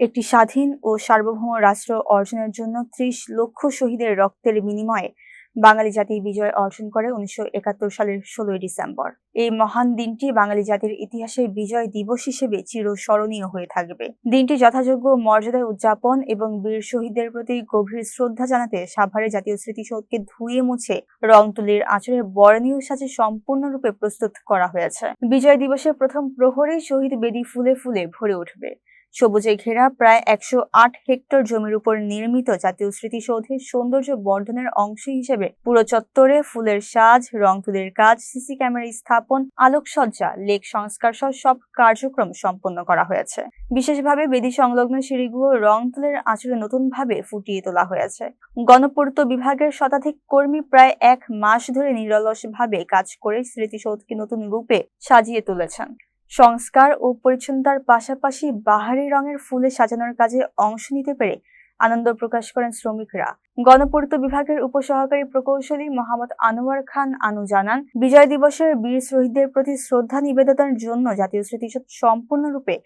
একটি স্বাধীন ও সার্বভৌম রাষ্ট্র অর্জনের জন্য ত্রিশ লক্ষ শহীদের রক্তের বিনিময়ে বাঙালি জাতি বিজয় অর্জন করে উনিশশো একাত্তর সালের ষোলোই ডিসেম্বর। এই মহান দিনটি বাঙালি জাতির ইতিহাসে বিজয় দিবস হিসেবে চিরস্মরণীয় হয়ে থাকবে। দিনটি যথাযোগ্য মর্যাদায় উদযাপন এবং বীর শহীদদের প্রতি গভীর শ্রদ্ধা জানাতে সাভারে জাতীয় স্মৃতিসৌধকে ধুয়ে মুছে রং তুলির আচরে বরণীয় সাজে সম্পূর্ণরূপে প্রস্তুত করা হয়েছে। বিজয় দিবসের প্রথম প্রহরেই শহীদ বেদি ফুলে ফুলে ভরে উঠবে। সবুজে ঘেরা প্রায় একশো আট হেক্টর জমির উপর নির্মিত জাতীয় স্মৃতিসৌধের সৌন্দর্য বর্ধনের অংশ হিসেবে পুরো চত্বরে ফুলের সাজ, রং তুলির কাজ, সিসি ক্যামেরা স্থাপন, আলোকসজ্জা, লেক সংস্কার সহ সব কার্যক্রম সম্পন্ন করা হয়েছে। বিশেষভাবে বেদি সংলগ্ন সিঁড়িগুলো রং তুলের আঁচড়ে নতুনভাবে ফুটিয়ে তোলা হয়েছে। গণপূর্ত বিভাগের শতাধিক কর্মী প্রায় এক মাস ধরে নিরলসভাবে কাজ করে স্মৃতিসৌধকে নতুন রূপে সাজিয়ে তুলেছেন। সংস্কার ও পরিচ্ছন্নতার পাশাপাশি বাহারি রঙের ফুলে সাজানোর কাজে অংশ নিতে পেরে আনন্দ প্রকাশ করেন শ্রমিকরা। গণপূর্ত বিভাগের উপসহকারী প্রকৌশলী মোহাম্মদ আনোয়ার খান আনু জানান, বিজয় দিবসের বীর শহীদদের প্রতি শ্রদ্ধা নিবেদনের জন্য জাতীয় স্মৃতিসৌধ সম্পূর্ণরূপে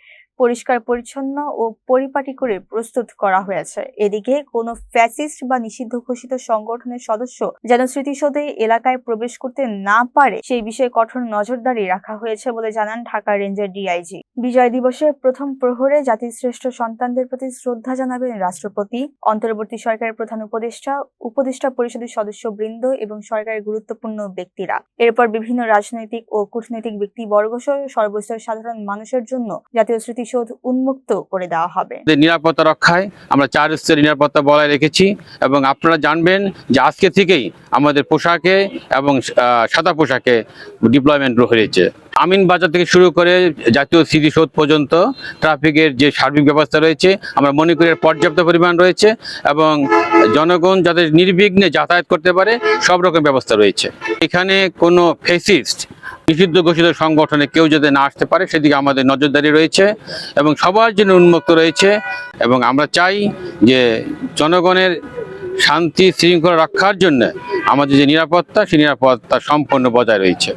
পরিষ্কার, পরিচ্ছন্ন ও পরিপাটি করে প্রস্তুত করা হয়েছে। এদিকে কোনো ফ্যাসিস্ট বা নিষিদ্ধ ঘোষিত সংগঠনের সদস্য যেন স্মৃতিসৌধে এলাকায় প্রবেশ করতে না পারে, সেই বিষয়ে কঠোর নজরদারি রাখা হয়েছে বলে জানান ঢাকা রেঞ্জের ডিআইজি। বিজয় দিবসের প্রথম প্রহরে জাতির শ্রেষ্ঠ সন্তানদের প্রতি শ্রদ্ধা জানাবেন রাষ্ট্রপতি। অন্তর্বর্তী সরকারের প্রধান উপদেষ্টা উপদেষ্টা উপদেষ্টা পরিষদের সদস্য বৃন্দ এবং সরকারের গুরুত্বপূর্ণ ব্যক্তিরা। এরপর বিভিন্ন রাজনৈতিক ও কূটনৈতিক ব্যক্তিবর্গ সহ সর্বস্তরের সাধারণ মানুষের জন্য জাতীয় স্মৃতিসৌধ উন্মুক্ত করে দেওয়া হবে। নিরাপত্তা রক্ষায় আমরা চার স্তরের নিরাপত্তা বলায় রেখেছি এবং আপনারা জানবেন যে আজকে থেকেই আমাদের পোশাকে এবং সাদা পোশাকে ডিপ্লয়মেন্ট হয়েছে আমিন বাজার থেকে শুরু করে জাতীয় স্মৃতিসৌধ পর্যন্ত ট্রাফিকের যে সার্বিক ব্যবস্থা রয়েছে, আমরা মনে করি পর্যাপ্ত পরিমাণ রয়েছে এবং জনগণ যাতে নির্বিঘ্নে যাতায়াত করতে পারে, সব রকম ব্যবস্থা রয়েছে। এখানে কোনো ফেসিস্ট নিষিদ্ধ ঘোষিত সংগঠনে কেউ যাতে না আসতে পারে, সেদিকে আমাদের নজরদারি রয়েছে এবং সবার জন্য উন্মুক্ত রয়েছে এবং আমরা চাই যে জনগণের শান্তি, শৃঙ্খলা রক্ষার জন্য আমাদের যে নিরাপত্তা, সেই নিরাপত্তা সম্পূর্ণ বজায় রয়েছে।